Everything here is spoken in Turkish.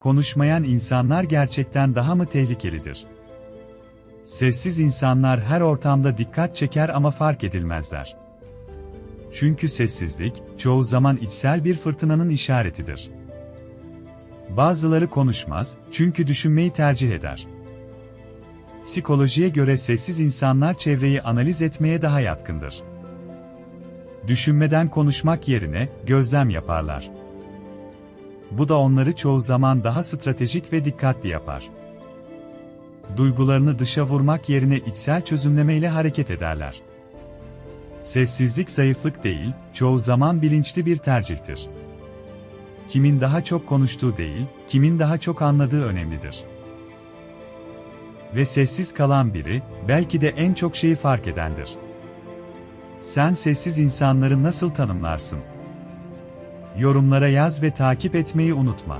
Konuşmayan insanlar gerçekten daha mı tehlikelidir? Sessiz insanlar her ortamda dikkat çeker ama fark edilmezler. Çünkü sessizlik, çoğu zaman içsel bir fırtınanın işaretidir. Bazıları konuşmaz, çünkü düşünmeyi tercih eder. Psikolojiye göre sessiz insanlar çevreyi analiz etmeye daha yatkındır. Düşünmeden konuşmak yerine gözlem yaparlar. Bu da onları çoğu zaman daha stratejik ve dikkatli yapar. Duygularını dışa vurmak yerine içsel çözümlemeyle hareket ederler. Sessizlik zayıflık değil, çoğu zaman bilinçli bir tercihtir. Kimin daha çok konuştuğu değil, kimin daha çok anladığı önemlidir. Ve sessiz kalan biri, belki de en çok şeyi fark edendir. Sen sessiz insanları nasıl tanımlarsın? Yorumlara yaz ve takip etmeyi unutma.